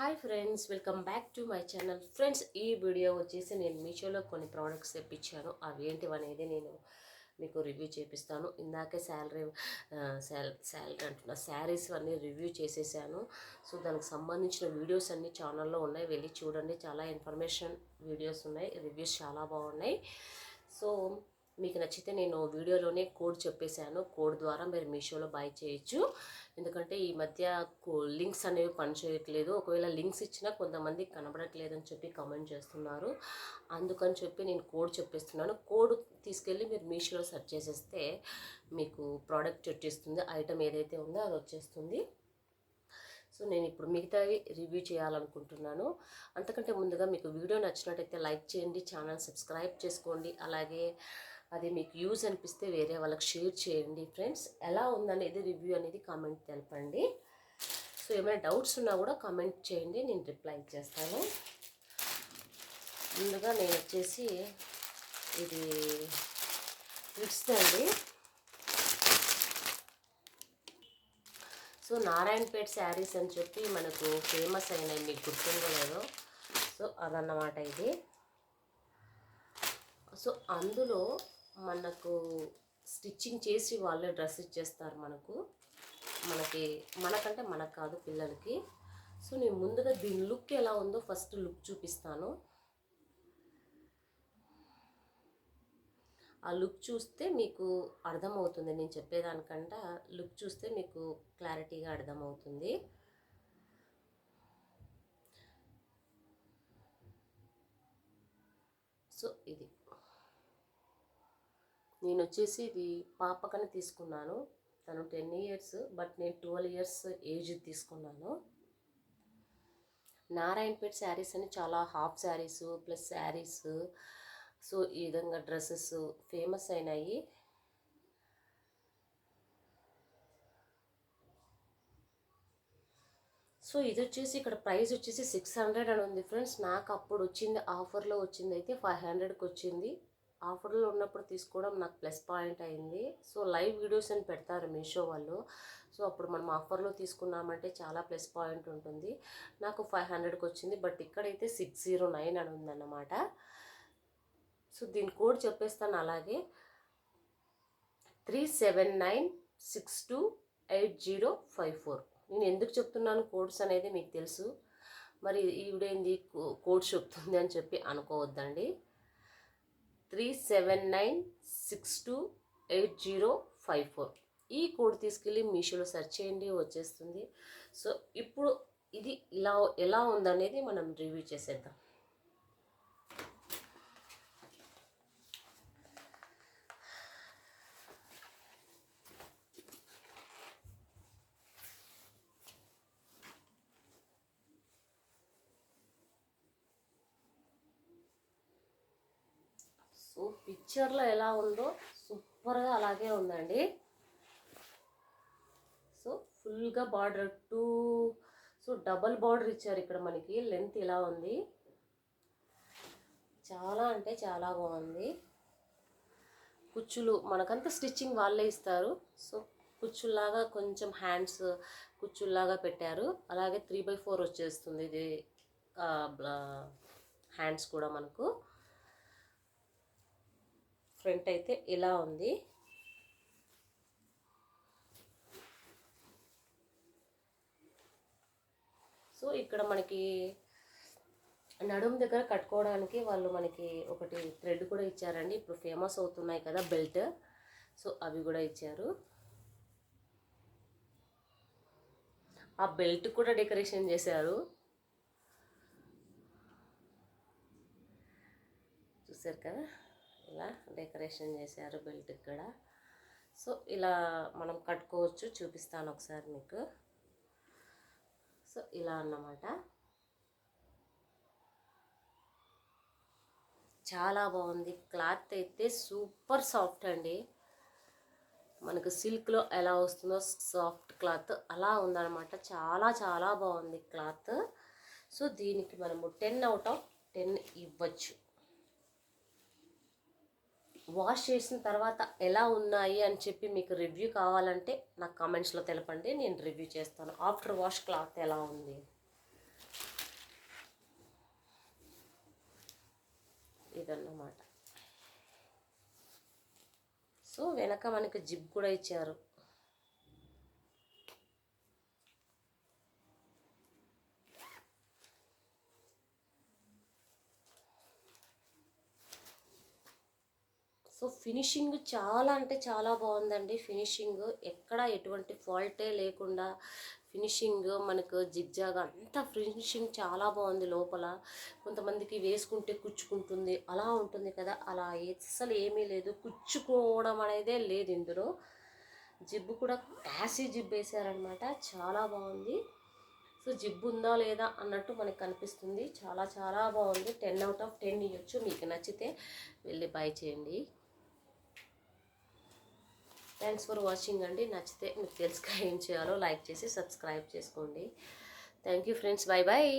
Hi friends welcome back to my channel. Friends ఈ video వచ్చేసి నేను మీషోలో కొన్ని ప్రోడక్ట్స్ తెప్పించాను. అవి ఏంటివి అనేది నేను మీకు రివ్యూ చేపిస్తాను. ఇందాకే శాలరీ శాలరీ అంటున్నా శారీస్ అన్నీ రివ్యూ చేసేసాను. సో దానికి సంబంధించిన వీడియోస్ అన్నీ ఛానల్లో ఉన్నాయి. వెళ్ళి చూడండి. చాలా ఇన్ఫర్మేషన్ వీడియోస్ ఉన్నాయి. రివ్యూస్ చాలా బాగున్నాయి. సో మీకు నచ్చితే నేను వీడియోలోనే కోడ్ చెప్పేశాను. కోడ్ ద్వారా మీరు మీషోలో బై చేయొచ్చు. ఎందుకంటే ఈ మధ్య లింక్స్ అనేవి పనిచేయట్లేదు. ఒకవేళ లింక్స్ ఇచ్చినా కొంతమంది కనబడట్లేదు అని చెప్పి కామెంట్ చేస్తున్నారు. అందుకని చెప్పి నేను కోడ్ చెప్పేస్తున్నాను. కోడ్ తీసుకెళ్ళి మీరు మీషోలో సెర్చ్ చేసేస్తే మీకు ప్రోడక్ట్ వచ్చేస్తుంది. ఐటమ్ ఏదైతే ఉందో అది వచ్చేస్తుంది. సో నేను ఇప్పుడు మిగతావి రివ్యూ చేయాలనుకుంటున్నాను. అంతకంటే ముందుగా మీకు వీడియో నచ్చినట్టయితే లైక్ చేయండి ఛానల్ సబ్స్క్రైబ్ చేసుకోండి. అలాగే అది మీకు యూజ్ అనిపిస్తే వేరే వాళ్ళకి షేర్ చేయండి ఫ్రెండ్స్. ఎలా ఉందనేది రివ్యూ అనేది కామెంట్ తెలపండి. సో ఏమైనా డౌట్స్ ఉన్నా కూడా కామెంట్ చేయండి నేను రిప్లై చేస్తాను. ముందుగా నేను వచ్చేసి ఇది కిడ్స్ అండి సో నారాయణపేట శారీస్ అని చెప్పి మనకు ఫేమస్ అయినాయి మీకు గుర్తుందో లేదో సో అదన్నమాట ఇది. సో అందులో మనకు స్టిచ్చింగ్ చేసి వాళ్ళే డ్రెస్ ఇచ్చేస్తారు మనకు. మనకి మనకంటే మనకు కాదు పిల్లలకి. సో నేను ముందుగా దీని లుక్ ఎలా ఉందో ఫస్ట్ లుక్ చూపిస్తాను. ఆ లుక్ చూస్తే మీకు అర్థమవుతుంది. నేను చెప్పేదానికంటే లుక్ చూస్తే మీకు క్లారిటీగా అర్థమవుతుంది. సో ఇది. నేను వచ్చేసి ఇది పాపకని తీసుకున్నాను. తను టెన్ ఇయర్స్ బట్ నేను ట్వెల్వ్ ఇయర్స్ ఏజ్ తీసుకున్నాను. నారాయణపేట్ శారీస్ అని చాలా half sarees plus sarees so ఈ విధంగా డ్రెస్సెస్ ఫేమస్ అయినాయి. సో ఇది వచ్చేసి ఇక్కడ ప్రైస్ వచ్చేసి సిక్స్ హండ్రెడ్ అని ఉంది ఫ్రెండ్స్. నాకు అప్పుడు వచ్చింది ఆఫర్లో వచ్చింది అయితే ఫైవ్ హండ్రెడ్కి వచ్చింది ఆఫర్లో ఉన్నప్పుడు తీసుకోవడం నాకు ప్లస్ పాయింట్ అయింది. సో లైవ్ వీడియోస్ అని పెడతారు మీషో వాళ్ళు. సో అప్పుడు మనం ఆఫర్లో తీసుకున్నామంటే చాలా ప్లస్ పాయింట్ ఉంటుంది. నాకు ఫైవ్ హండ్రెడ్కి వచ్చింది. బట్ ఇక్కడైతే సిక్స్ జీరో నైన్ అని ఉందన్నమాట. సో దీని కోడ్ చెప్పేస్తాను అలాగే. Three seven nine six two eight zero five four. నేను ఎందుకు చెప్తున్నాను కోడ్స్ అనేది మీకు తెలుసు. మరి ఈవిడేంది కోడ్ చెప్తుంది అని చెప్పి అనుకోవద్దండి. Three seven nine six two eight zero five four. ఈ కోడ్ తీసుకెళ్ళి మీషోలో సెర్చ్ చేయండి వచ్చేస్తుంది. సో ఇప్పుడు ఇది ఇలా ఎలా ఉందనేది మనం రివ్యూ చేసేద్దాం. సో పిక్చర్లో ఎలా ఉందో సూపర్గా అలాగే ఉందండి. సో ఫుల్గా border too so double border ఇచ్చారు ఇక్కడ మనకి. లెంత్ ఇలా ఉంది. చాలా అంటే చాలా బాగుంది. కుచ్చులు మనకంతా స్టిచ్చింగ్ వాళ్ళే ఇస్తారు. సో కుచ్చుల్లాగా కొంచెం హ్యాండ్స్ కుచ్చుల్లాగా పెట్టారు. అలాగే త్రీ బై ఫోర్ వచ్చేస్తుంది ఇది హ్యాండ్స్ కూడా మనకు. ఫ్రంట్ అయితే ఇలా ఉంది. సో ఇక్కడ మనకి నడుము దగ్గర కట్టుకోవడానికి వాళ్ళు మనకి ఒకటి థ్రెడ్ కూడా ఇచ్చారండి. ఇప్పుడు ఫేమస్ అవుతున్నాయి కదా బెల్ట్. సో అవి కూడా ఇచ్చారు. ఆ బెల్ట్ కూడా డెకరేషన్ చేశారు. చూసారు కదా? ఇలా డెకరేషన్ చేశారు బెల్ట్ ఇక్కడ సో ఇలా మనం కట్టుకోవచ్చు చూపిస్తాను ఒకసారి మీకు. సో ఇలా అన్నమాట. చాలా బాగుంది. క్లాత్ అయితే సూపర్ సాఫ్ట్ అండి. మనకు సిల్క్లో ఎలా వస్తుందో సాఫ్ట్ క్లాత్ అలా ఉందన్నమాట. చాలా చాలా బాగుంది క్లాత్. సో దీనికి మనము టెన్ అవుట్ ఆఫ్ టెన్ ఇవ్వచ్చు. వాష్ చేసిన తర్వాత ఎలా ఉన్నాయి అని చెప్పి మీకు రివ్యూ కావాలంటే నాకు కామెంట్స్లో తెలపండి. నేను రివ్యూ చేస్తాను. ఆఫ్టర్ వాష్ క్లాత్ ఎలా ఉంది? ఇదన్నమాట. సో వెనక మనకి జిప్ కూడా ఇచ్చారు. సో ఫినిషింగ్ చాలా అంటే చాలా బాగుందండి. ఫినిషింగ్ ఎక్కడ ఎటువంటి ఫాల్టే లేకుండా ఫినిషింగ్ మనకు జిగ్జాగ్ అంతా ఫినిషింగ్ చాలా బాగుంది లోపల. కొంతమందికి వేసుకుంటే కుచ్చుకుంటుంది అలా ఉంటుంది కదా. అలా అసలు ఏమీ లేదు. కుచ్చుకోవడం అనేదే లేదు ఇందులో. జిబ్బు కూడా యాసీ జిబ్బు వేసారనమాట. చాలా బాగుంది. సో జిబ్బు ఉందా లేదా అన్నట్టు మనకు కనిపిస్తుంది. చాలా చాలా బాగుంది. టెన్ అవుట్ ఆఫ్ టెన్ ఇవ్వచ్చు మీకు నచ్చితే వెళ్ళి బై చేయండి. థ్యాంక్స్ ఫర్ వాచింగ్ అండి. నచ్చితే మీకు తెలుసుగా ఏం చేయాలో. లైక్ చేసి సబ్స్క్రైబ్ చేసుకోండి. Thank you friends bye bye